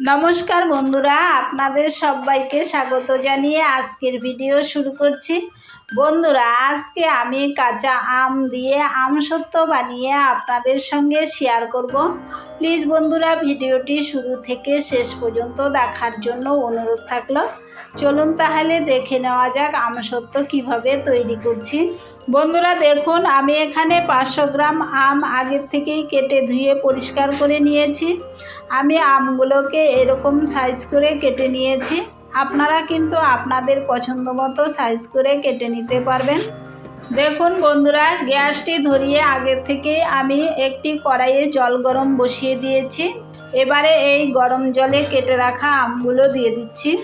নমস্কার বন্ধুরা আপনাদের সবাইকে স্বাগত জানিয়ে আজকের ভিডিও শুরু করছি। বন্ধুরা, আজকে আমি কাঁচা আম দিয়ে আমসত্ব বানিয়ে আপনাদের সঙ্গে শেয়ার করব। প্লিজ বন্ধুরা, ভিডিওটি শুরু থেকে শেষ পর্যন্ত দেখার জন্য অনুরোধ থাকল। চলুন তাহলে দেখে নেওয়া যাক আমসত্ব কীভাবে তৈরি করছি। বন্ধুরা, দেখুন, আমি এখানে পাঁচশো গ্রাম আম আগের থেকেই কেটে ধুয়ে পরিষ্কার করে নিয়েছি। আমি আমগুলোকে এরকম সাইজ করে কেটে নিয়েছি। আপনারা কিন্তু আপনাদের পছন্দ মতো সাইজ করে কেটে নিতে পারবেন। দেখুন বন্ধুরা, গ্যাসটি ধরিয়ে আগের থেকে আমি একটি কড়াইয়ে জল গরম বসিয়ে দিয়েছি। এবারে এই গরম জলে কেটে রাখা আমগুলো দিয়ে দিচ্ছি।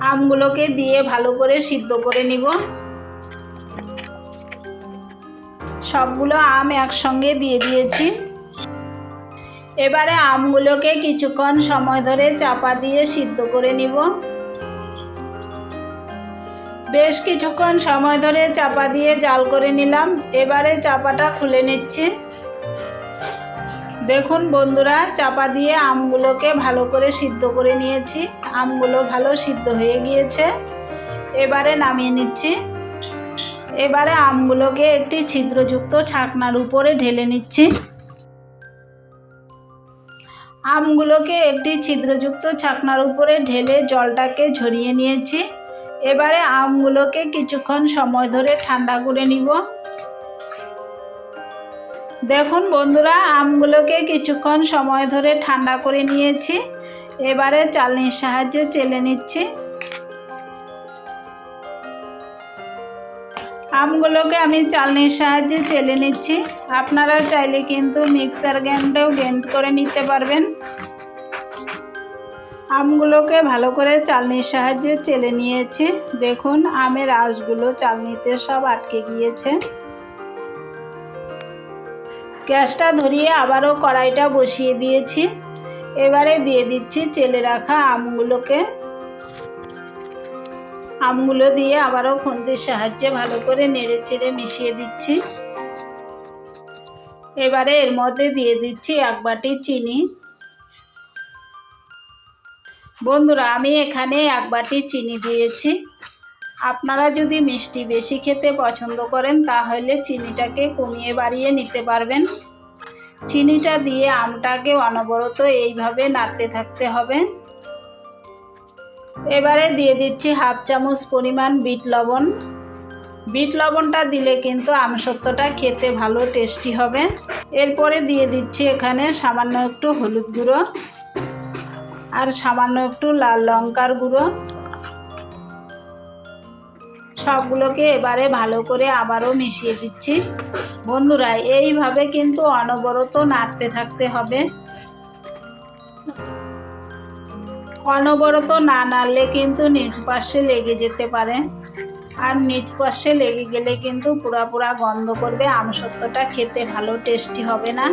আমগুলোকে দিয়ে ভালো করে সিদ্ধ করে নিব। সবগুলো আম একসঙ্গে দিয়ে দিয়েছি। এবারে আমগুলোকে কিছুক্ষণ সময় ধরে চাপা দিয়ে সিদ্ধ করে নিব। বেশ কিছুক্ষণ সময় ধরে চাপা দিয়ে জাল করে নিলাম। এবারে চাপাটা খুলে নিচ্ছি। দেখুন বন্ধুরা, চাপা দিয়ে আমগুলোকে ভালো করে সিদ্ধ করে নিয়েছি। আমগুলো ভালো সিদ্ধ হয়ে গিয়েছে। এবারে নামিয়ে নিচ্ছি। এবারে আমগুলোকে একটি ছিদ্রযুক্ত ছাকনার উপরে ঢেলে নিচ্ছি। আমগুলোকে একটি ছিদ্রযুক্ত ছাকনার উপরে ঢেলে জলটাকে ঝরিয়ে নিয়েছি। এবারে আমগুলোকে কিছুক্ষণ সময় ধরে ঠান্ডা করে নিব। দেখুন বন্ধুরা, আমগুলোকে কিছুক্ষণ সময় ধরে ঠান্ডা করে নিয়েছি। এবারে চালনির সাহায্যে চেলে নিচ্ছি। আমগুলোকে আমি চালনির সাহায্যে চেলে নিচ্ছি। আপনারা চাইলে কিন্তু মিক্সার গ্রাইন্ডেও গ্রাইন্ড করে নিতে পারবেন। আমগুলোকে ভালো করে চালনির সাহায্যে চেলে নিয়েছি। দেখুন, আমের আঁশগুলো চালনিতে সব আটকে গিয়েছে। গ্যাসটা ধরিয়ে আবারও কড়াইটা বসিয়ে দিয়েছি। এবারে দিয়ে দিচ্ছি চেলে রাখা আমগুলোকে। আমগুলো দিয়ে আবারও খুন্তির সাহায্যে ভালো করে নেড়ে চেড়ে মিশিয়ে দিচ্ছি। এবারে এর মধ্যে দিয়ে দিচ্ছি এক বাটি চিনি। বন্ধুরা, আমি এখানে এক বাটি চিনি দিয়েছি। আপনারা যদি মিষ্টি বেশি খেতে পছন্দ করেন, তাহলে চিনিটাকে কমিয়ে বাড়িয়ে নিতে পারবেন। চিনিটা দিয়ে আমটাকে অনবরত এইভাবে নাড়তে থাকতে হবে। এবারে দিয়ে দিচ্ছি হাফ চামচ পরিমাণ বিট লবণ। বিট লবণটা দিলে কিন্তু আমসত্ত্বটা খেতে ভালো, টেস্টি হবে। এরপরে দিয়ে দিচ্ছি এখানে সামান্য একটু হলুদ গুঁড়ো আর সামান্য একটু লাল লঙ্কার গুঁড়ো। সবগুলোকে এবারে ভালো করে আবারও মিশিয়ে দিচ্ছি। বন্ধুরা, এইভাবে কিন্তু অনবরত নাড়তে থাকতে হবে। অনবরত না নাড়লে কিন্তু নিচ পাশে লেগে যেতে পারে। আর নিচ পাশে লেগে গেলে কিন্তু পুরা পুরা গন্ধ করবে, আমসত্ত্বটা খেতে ভালো টেস্টি হবে না।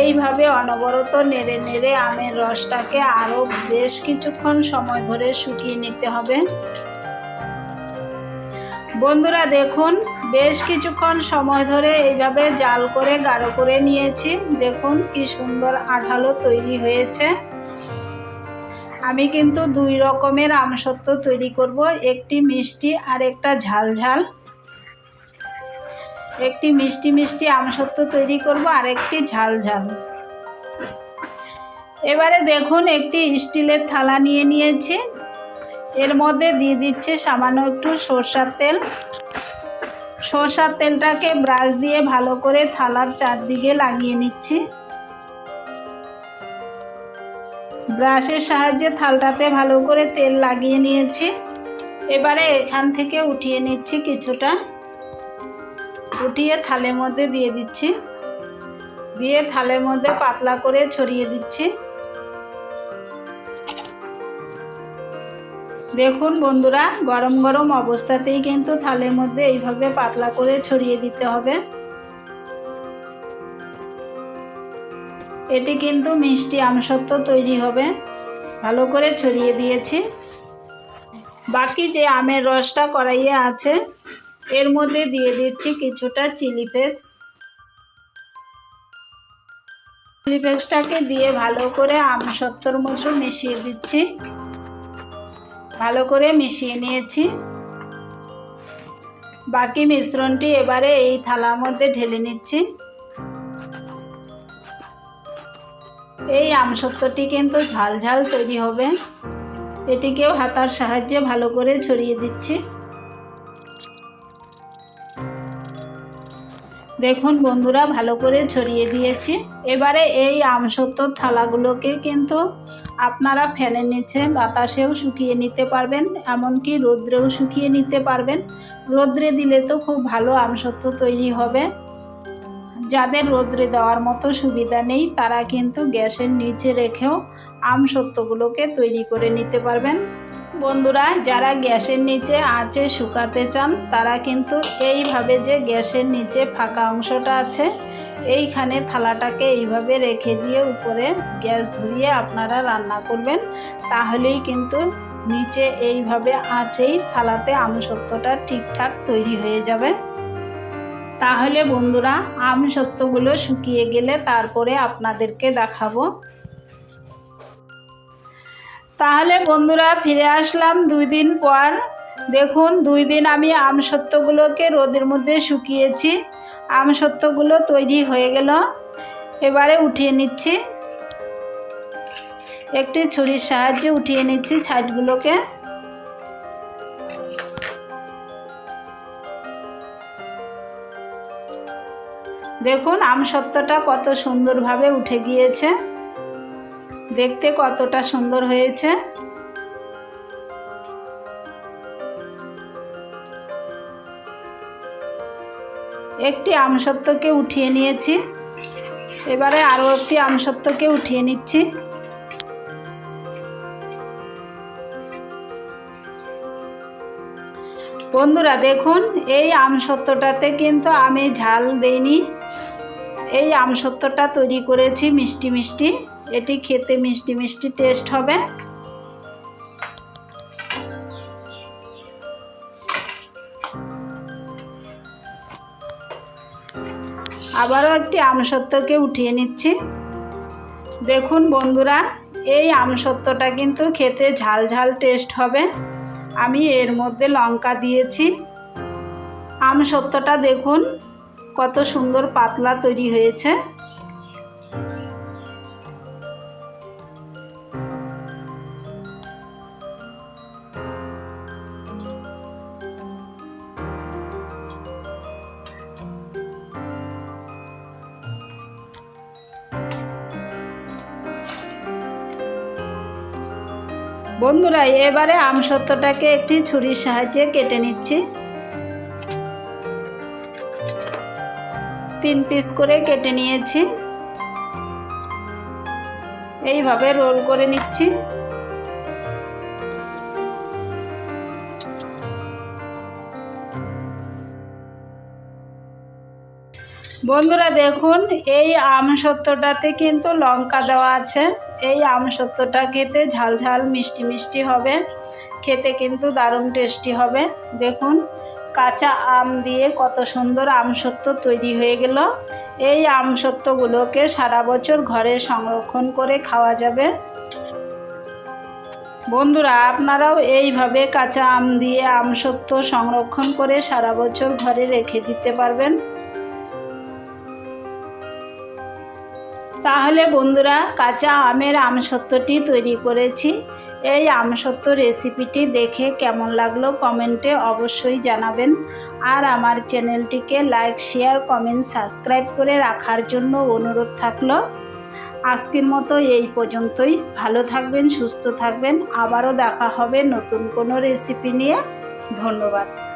এইভাবে অনবরত নেড়ে নেড়ে আমের রসটাকে আরও বেশ কিছুক্ষণ সময় ধরে শুকিয়ে নিতে হবে। বন্ধুরা দেখুন, বেশ কিছুক্ষণ সময় ধরে এইভাবে জাল করে, গাঢ় করে নিয়েছি। দেখুন কি সুন্দর আঠালো তৈরি হয়েছে। আমি কিন্তু দুই রকমের আমসত্ব তৈরি করব, একটি মিষ্টি আর একটা ঝাল ঝাল একটি মিষ্টি মিষ্টি আমসত্ব তৈরি করব আর একটি ঝাল ঝাল এবারে দেখুন একটি স্টিলের থালা নিয়ে নিয়েছি। এর মধ্যে দিয়ে দিচ্ছে সামান্য একটু সর্ষার তেল। সর্ষার তেলটাকে ব্রাশ দিয়ে ভালো করে থালার চারদিকে লাগিয়ে নিচ্ছি। ব্রাশের সাহায্যে থালটাতে ভালো করে তেল লাগিয়ে নিয়েছি। এবারে এখান থেকে উঠিয়ে নিচ্ছি কিছুটা। উঠিয়ে থালের মধ্যে দিয়ে দিচ্ছি। দিয়ে থালের মধ্যে পাতলা করে ছড়িয়ে দিচ্ছি। দেখুন বন্ধুরা, গরম গরম অবস্থাতেই কিন্তু থালের মধ্যে এইভাবে পাতলা করে ছড়িয়ে দিতে হবে। এটি কিন্তু মিষ্টি আমসত্ব তৈরি হবে। ভালো করে ছড়িয়ে দিয়েছি। বাকি যে আমের রসটা কড়াইয়ে আছে, এর মধ্যে দিয়ে দিচ্ছি কিছুটা চিলি ফ্লেক্স। চিলি ফ্লেক্সটাকে দিয়ে ভালো করে আমসত্তর মতো মিশিয়ে দিচ্ছি। ভালো করে মিশিয়ে নিয়েছি। বাকি মিশ্রণটি এবারে এই থালার মধ্যে ঢেলে নিচ্ছি। এই আমসত্বটি কিন্তু ঝাল ঝাল তৈরি হবে। এটিকেও হাতার সাহায্যে ভালো করে ছড়িয়ে দিচ্ছি। দেখুন বন্ধুরা, ভালো করে ছড়িয়ে দিয়েছি। এবারে এই আমসত্বর থালাগুলোকে কিন্তু আপনারা ফ্যানের নিচে বাতাসেও শুকিয়ে নিতে পারবেন, এমনকি রোদ্রেও শুকিয়ে নিতে পারবেন। রোদ্রে দিলে তো খুব ভালো আমসত্ব তৈরি হবে। যাদের রোদ্রে দেওয়ার মতো সুবিধা নেই, তারা কিন্তু গ্যাসের নিচে রেখেও আমসত্বগুলোকে তৈরি করে নিতে পারবেন। বন্ধুরা, যারা গ্যাসের নিচে আঁচে শুকাতে চান, তারা কিন্তু এইভাবে যে গ্যাসের নিচে ফাঁকা অংশটা আছে, এইখানে থালাটাকে এইভাবে রেখে দিয়ে উপরে গ্যাস ধরিয়ে আপনারা রান্না করবেন। তাহলেই কিন্তু নিচে এইভাবে আঁচেই থালাতে আমসত্বটা ঠিকঠাক তৈরি হয়ে যাবে। তাহলে বন্ধুরা আমসত্বগুলো শুকিয়ে গেলে তারপরে আপনাদেরকে দেখাবো। তাহলে বন্ধুরা, ফিরে আসলাম দুই দিন পর। দেখুন, দুই দিন আমি আমসত্বগুলোকে রোদের মধ্যে শুকিয়েছি। আমসত্বগুলো তৈরি হয়ে গেল। এবারে উঠিয়ে নিচ্ছি। একটি ছুরির সাহায্যে উঠিয়ে নিচ্ছি ছাইটগুলোকে দেখুন আমসত্বটা কত সুন্দরভাবে উঠে গিয়েছে। দেখতে কতটা সুন্দর হয়েছে। একটি আমসত্বকে উঠিয়ে নিয়েছি। এবারে আরও একটি আমসত্বকে উঠিয়ে নিচ্ছি। বন্ধুরা, দেখুন, এই আমসত্বটাতে কিন্তু আমি ঝাল দেইনি। এই আমসত্বটা তৈরি করেছি মিষ্টি মিষ্টি। এটি খেতে মিষ্টি মিষ্টি টেস্ট হবে। আবারও একটি আমসত্বকে উঠিয়ে নিচ্ছি। দেখুন বন্ধুরা, এই আমসত্বটা কিন্তু খেতে ঝাল ঝাল টেস্ট হবে। আমি এর মধ্যে লঙ্কা দিয়েছি। আমসত্বটা দেখুন কত সুন্দর পাতলা তৈরি হয়েছে। বন্ধুরা এবারে আমসত্বটাকে একটি ছুরির সাহায্যে কেটে নিচ্ছি। তিন পিস করে কেটে নিয়েছি। এইভাবে রোল করে নিচ্ছি। বন্ধুরা দেখুন, এই আমসত্বটাতে কিন্তু লঙ্কা দেওয়া আছে। এই আমসত্বটা খেতে ঝাল ঝাল মিষ্টি মিষ্টি হবে। খেতে কিন্তু দারুণ টেস্টি হবে। দেখুন কাঁচা আম দিয়ে কত সুন্দর আমসত্ব তৈরি হয়ে গেল। এই আমসত্বগুলোকে সারা বছর ঘরে সংরক্ষণ করে খাওয়া যাবে। বন্ধুরা, আপনারাও এইভাবে কাঁচা আম দিয়ে আমসত্ব সংরক্ষণ করে সারা বছর ঘরে রেখে দিতে পারবেন। তাহলে বন্ধুরা, কাঁচা আমের আমসত্বটি তৈরি করেছি। এই আমসত্ব রেসিপিটি দেখে কেমন লাগল কমেন্টে অবশ্যই জানাবেন। আর আমার চ্যানেলটিকে লাইক শেয়ার কমেন্ট সাবস্ক্রাইব করে রাখার জন্য অনুরোধ থাকল। আজকের মতো এই পর্যন্তই। ভালো থাকবেন, সুস্থ থাকবেন। আবারও দেখা হবে নতুন কোনো রেসিপি নিয়ে। ধন্যবাদ।